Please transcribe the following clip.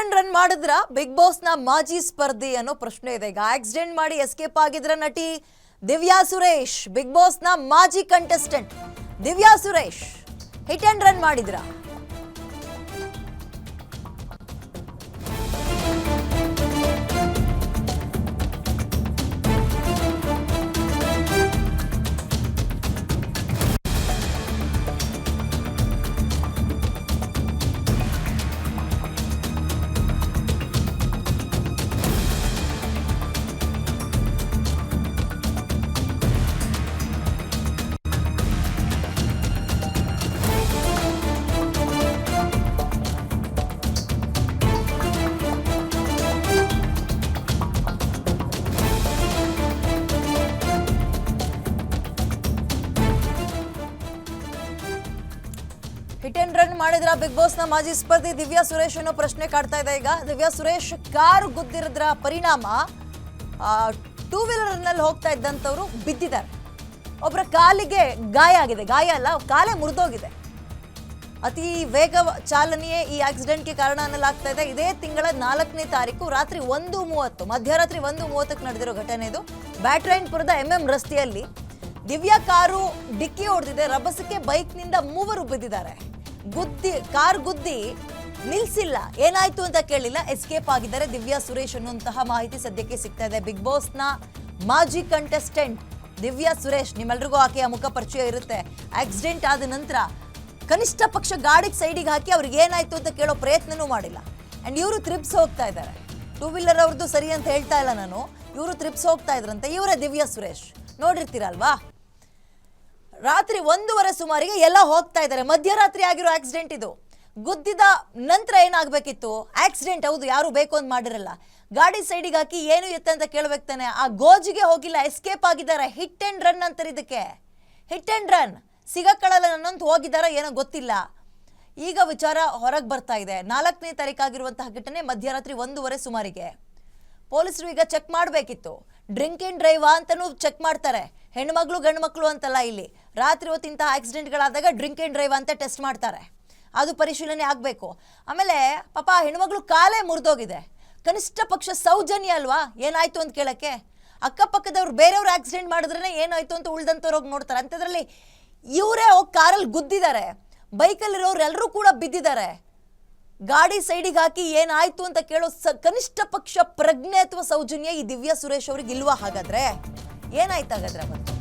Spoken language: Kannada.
ಅಂಡ್ ರನ್ ಮಾಡಿದ್ರ? ಬಿಗ್ ಬಾಸ್ನ ಮಾಜಿ ಸ್ಪರ್ಧಿ ಅನ್ನೋ ಪ್ರಶ್ನೆ ಇದೆ. ಈಗ ಆಕ್ಸಿಡೆಂಟ್ ಮಾಡಿ ಎಸ್ಕೇಪ್ ಆಗಿದ್ರ ನಟಿ ದಿವ್ಯಾ ಸುರೇಶ್? ಬಿಗ್ ಬಾಸ್ನ ಮಾಜಿ contestant Divya Suresh. Hit and run ಮಾಡಿದ್ರ? ಹಿಟ್ ಅಂಡ್ ರನ್ ಮಾಡಿದ್ರ ಬಿಗ್ ಬಾಸ್ನ ಮಾಜಿ ಸ್ಪರ್ಧಿ ದಿವ್ಯಾ ಸುರೇಶ್ ಅನ್ನೋ ಪ್ರಶ್ನೆ ಕಾಡ್ತಾ ಇದೆ ಈಗ. ದಿವ್ಯಾ ಸುರೇಶ್ ಕಾರು ಗುದ್ದಿರದ್ರ ಪರಿಣಾಮ? ಟೂ ವೀಲರ್ನಲ್ಲಿ ಹೋಗ್ತಾ ಇದ್ದಂಥವ್ರು ಬಿದ್ದಿದ್ದಾರೆ. ಒಬ್ಬರ ಕಾಲಿಗೆ ಗಾಯ ಆಗಿದೆ. ಗಾಯ ಅಲ್ಲ, ಕಾಲೇ ಮುರಿದೋಗಿದೆ. ಅತಿ ವೇಗ ಚಾಲನೆಯೇ ಈ ಆಕ್ಸಿಡೆಂಟ್ಗೆ ಕಾರಣ ಅನ್ನಲಾಗ್ತಾ ಇದೆ. ಇದೇ ತಿಂಗಳ ನಾಲ್ಕನೇ ತಾರೀಕು ರಾತ್ರಿ ಒಂದು ಮೂವತ್ತು, ಮಧ್ಯರಾತ್ರಿ ಒಂದು ಮೂವತ್ತಕ್ಕೆ ನಡೆದಿರೋ ಘಟನೆ ಇದು. ಬ್ಯಾಟ್ರೈನ್ಪುರದ ಎಂ ಎಂ ರಸ್ತೆಯಲ್ಲಿ ದಿವ್ಯಾ ಕಾರು ಡಿಕ್ಕಿ ಹೊಡೆದಿದೆ. ರಭಸಕ್ಕೆ ಬೈಕ್ನಿಂದ ಮೂವರು ಬಿದ್ದಿದ್ದಾರೆ. ಗುದ್ದಿ, ಕಾರ್ ಗುದ್ದಿ ನಿಲ್ಸಿಲ್ಲ. ಏನಾಯ್ತು ಅಂತ ಕೇಳಿಲ್ಲ. ಎಸ್ಕೇಪ್ ಆಗಿದ್ದಾರೆ ದಿವ್ಯಾ ಸುರೇಶ್ ಅನ್ನುವಂತಹ ಮಾಹಿತಿ ಸದ್ಯಕ್ಕೆ ಸಿಗ್ತಾ ಇದೆ. ಬಿಗ್ ಬಾಸ್ನ ಮಾಜಿ ಕಂಟೆಸ್ಟೆಂಟ್ ದಿವ್ಯಾ ಸುರೇಶ್, ನಿಮ್ಮೆಲ್ರಿಗೂ ಆಕೆಯ ಮುಖ ಪರಿಚಯ ಇರುತ್ತೆ. ಆಕ್ಸಿಡೆಂಟ್ ಆದ ನಂತರ ಕನಿಷ್ಠ ಪಕ್ಷ ಗಾಡಿಗೆ ಸೈಡಿಗೆ ಹಾಕಿ ಅವ್ರಿಗೆ ಏನಾಯ್ತು ಅಂತ ಕೇಳೋ ಪ್ರಯತ್ನನೂ ಮಾಡಿಲ್ಲ. ಅಂಡ್ ಇವರು ತ್ರಿಪ್ಸ್ ಹೋಗ್ತಾ ಇದ್ದಾರೆ. ಟೂ ವೀಲರ್ ಅವ್ರದ್ದು ಸರಿ ಅಂತ ಹೇಳ್ತಾ ಇಲ್ಲ ನಾನು. ಇವರು ತ್ರಿಪ್ಸ್ ಹೋಗ್ತಾ ಇದ್ರಂತೆ. ಇವರೇ ದಿವ್ಯಾ ಸುರೇಶ್. ನೋಡಿರ್ತೀರಲ್ವಾ? ರಾತ್ರಿ ಒಂದೂವರೆ ಸುಮಾರಿಗೆ ಎಲ್ಲ ಹೋಗ್ತಾ ಇದ್ದಾರೆ. ಮಧ್ಯರಾತ್ರಿ ಆಗಿರೋ ಆಕ್ಸಿಡೆಂಟ್ ಇದು. ಗುದ್ದಿದ ನಂತರ ಏನಾಗಬೇಕಿತ್ತು? ಆಕ್ಸಿಡೆಂಟ್ ಹೌದು, ಯಾರು ಬೇಕು ಅಂತ ಮಾಡಿರಲ್ಲ. ಗಾಡಿ ಸೈಡಿಗೆ ಹಾಕಿ ಏನು ಎತ್ತ ಅಂತ ಕೇಳಬೇಕು ತಾನೆ. ಆ ಗೋಜಿಗೆ ಹೋಗಿಲ್ಲ ಎಸ್ಕೇಪ್ ಆಗಿದ್ದಾರೆ. ಹಿಟ್ ಆ್ಯಂಡ್ ರನ್ ಅಂತಾರೆ ಇದಕ್ಕೆ. ಹಿಟ್ ಆ್ಯಂಡ್ ರನ್ ಸಿಗಕ್ಕಳಲ್ಲ ನನ್ನಂತ ಹೋಗಿದ್ದಾರೋ ಏನೋ ಗೊತ್ತಿಲ್ಲ. ಈಗ ವಿಚಾರ ಹೊರಗೆ ಬರ್ತಾ ಇದೆ. ನಾಲ್ಕನೇ ತಾರೀಕಾಗಿರುವಂತಹ ಘಟನೆ ಮಧ್ಯರಾತ್ರಿ ಒಂದೂವರೆ ಸುಮಾರಿಗೆ. ಪೊಲೀಸರು ಈಗ ಚೆಕ್ ಮಾಡಬೇಕಿತ್ತು. ಡ್ರಿಂಕ್ ಅಂಡ್ ಡ್ರೈವಾ ಅಂತಲೂ ಚೆಕ್ ಮಾಡ್ತಾರೆ. ಹೆಣ್ಮಕ್ಳು ಗಂಡು ಮಕ್ಕಳು ಅಂತಲ್ಲ ಇಲ್ಲಿ. ರಾತ್ರಿ ಹೊತ್ತು ಇಂತಹ ಆಕ್ಸಿಡೆಂಟ್ಗಳಾದಾಗ ಡ್ರಿಂಕ್ ಆ್ಯಂಡ್ ಡ್ರೈವ್ ಅಂತ ಟೆಸ್ಟ್ ಮಾಡ್ತಾರೆ. ಅದು ಪರಿಶೀಲನೆ ಆಗಬೇಕು. ಆಮೇಲೆ, ಪಾಪ, ಹೆಣ್ಮಗಳು ಕಾಲೇ ಮುರಿದೋಗಿದೆ. ಕನಿಷ್ಠ ಪಕ್ಷ ಸೌಜನ್ಯ ಅಲ್ವಾ? ಏನಾಯ್ತು ಅಂತ ಕೇಳಕ್ಕೆ? ಅಕ್ಕಪಕ್ಕದವ್ರು ಬೇರೆಯವ್ರು ಆಕ್ಸಿಡೆಂಟ್ ಮಾಡಿದ್ರೆ ಏನಾಯ್ತು ಅಂತ ಉಳ್ದಂಥವ್ರು ನೋಡ್ತಾರೆ. ಅಂಥದ್ರಲ್ಲಿ ಇವರೇ ಹೋಗಿ ಕಾರಲ್ಲಿ ಗುದ್ದಿದ್ದಾರೆ. ಬೈಕಲ್ಲಿರೋರು ಎಲ್ಲರೂ ಕೂಡ ಬಿದ್ದಿದ್ದಾರೆ. ಗಾಡಿ ಸೈಡಿಗೆ ಹಾಕಿ ಏನಾಯ್ತು ಅಂತ ಕೇಳೋ ಸ, ಕನಿಷ್ಠ ಪಕ್ಷ ಪ್ರಜ್ಞೆ ಅಥವಾ ಸೌಜನ್ಯ ಈ ದಿವ್ಯಾ ಸುರೇಶ್ ಅವ್ರಿಗೆ ಇಲ್ವಾ ಹಾಗಾದ್ರೆ? ಏನಾಯ್ತು ಹಾಗಾದ್ರೆ ಅವತ್ತು?